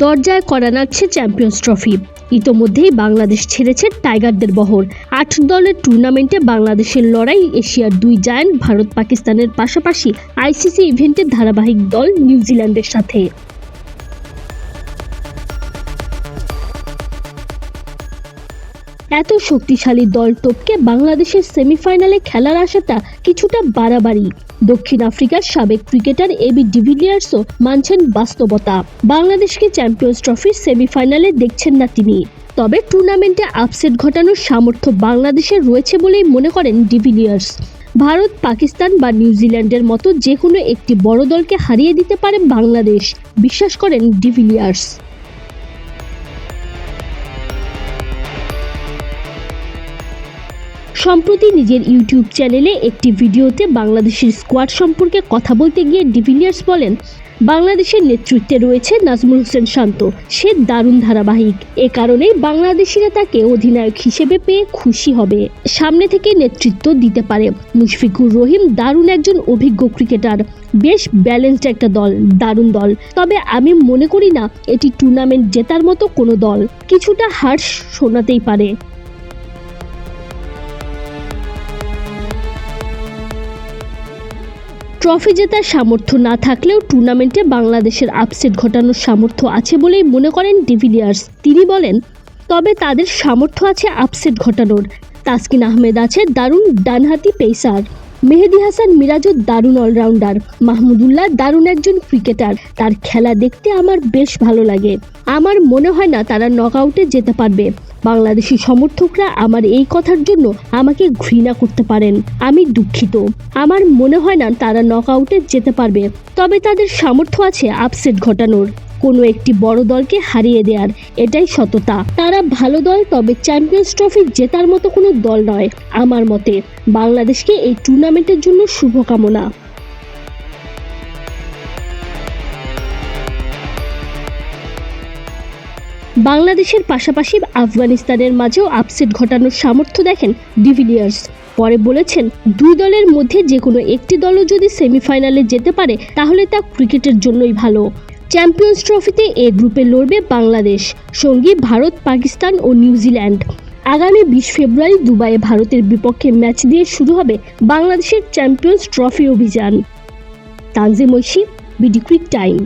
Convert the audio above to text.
দরজায় করা নাড়ছে champions trophy. ইতোমধ্যেই বাংলাদেশ ছেড়েছে টাইগারদের বহর। আট দলের টুর্নামেন্টে বাংলাদেশের লড়াই, এশিয়ার দুই জায়ান্ট, ভারত পাকিস্তানের পাশাপাশি আইসিসি ইভেন্টের ধারাবাহিক দল নিউজিল্যান্ডের সাথে। এত শক্তিশালী দল টপকে বাংলাদেশের সেমিফাইনালে খেলার আশাটা কিছুটা বাড়াবাড়ি। দক্ষিণ আফ্রিকার সাবেক ক্রিকেটার এবি ডিভিলিয়ার্সও মানছেন বাস্তবতা। বাংলাদেশকে চ্যাম্পিয়ন্স ট্রফির সেমিফাইনালে দেখছেন না তিনি। তবে টুর্নামেন্টে আপসেট ঘটানোর সামর্থ্য বাংলাদেশের রয়েছে বলেই মনে করেন ডিভিলিয়ার্স। ভারত, পাকিস্তান বা নিউজিল্যান্ডের মতো যে কোনো একটি বড় দলকে হারিয়ে দিতে পারে বাংলাদেশ, বিশ্বাস করেন ডিভিলিয়ার্স। সম্প্রতি নিজের ইউটিউব চ্যানেলে একটি ভিডিওতে বাংলাদেশের স্কোয়াড সম্পর্কে কথা বলতে গিয়ে ডিভিলিয়ার্স বলেন, বাংলাদেশের নেতৃত্বে রয়েছে নাজমুল হোসেন শান্ত। সে দারুণ ধারাবাহিক। এ কারণেই বাংলাদেশিরা তাকে অধিনায়ক হিসেবে পেয়ে খুশি হবে। সামনে থেকে নেতৃত্ব দিতে পারে। মুশফিকুর রহিম দারুণ একজন অভিজ্ঞ ক্রিকেটার। বেশ ব্যালেন্সড একটা দল, দারুণ দল। তবে আমি মনে করি না, এটি টুর্নামেন্ট জেতার মতো কোনো দল। কিছুটা হার্শ শোনাতেই পারে। ট্রফি জেতার সামর্থ্য না থাকলেও টুর্নামেন্টে বাংলাদেশের আপসেট ঘটানোর সামর্থ্য আছে বলেই মনে করেন ডিভিলিয়ার্স। তিনি বলেন, তবে তাদের সামর্থ্য আছে আপসেট ঘটানোর। তাসকিন আহমেদ আছে দারুণ ডানহাতি পেসার। মেহেদি হাসান মিরাজও দারুণ অলরাউন্ডার। মাহমুদুল্লাহ দারুণ একজন ক্রিকেটার। তার খেলা দেখতে আমার বেশ ভালো লাগে। আমার মনে হয় না তারা নকআউটে যেতে পারবে। বাংলাদেশি সমর্থকরা আমার এই কথার জন্য আমাকে ঘৃণা করতে পারেন। আমি দুঃখিত। আমার মনে হয় না তারা নকআউটে যেতে পারবে। তবে তাদের সামর্থ্য আছে আপসেট ঘটানোর। কোনো একটি বড় দলকে হারিয়ে দেওয়ার এটাই সততা। তারা ভালো দল, তবে চ্যাম্পিয়ন্স ট্রফি জেতার মতো কোনো দল নয়, আমার মতে। বাংলাদেশকে এই টুর্নামেন্টের জন্য শুভকামনা। বাংলাদেশের পাশাপাশি আফগানিস্তানের মাঝেও আপসেট ঘটানোর সামর্থ্য দেখেন ডিভিলিয়ার্স। পরে বলেছেন, দুই দলের মধ্যে যে কোনো একটি দলও যদি সেমিফাইনালে যেতে পারে, তাহলে তা ক্রিকেটের জন্যই ভালো। চ্যাম্পিয়ন্স ট্রফিতে এ গ্রুপে লড়বে বাংলাদেশ, সঙ্গী ভারত, পাকিস্তান ও নিউজিল্যান্ড। আগামী বিশ ফেব্রুয়ারি দুবাইয়ে ভারতের বিপক্ষে ম্যাচ দিয়ে শুরু হবে বাংলাদেশের চ্যাম্পিয়ন্স ট্রফি অভিযান। Tanjim Oishi, BD cric time.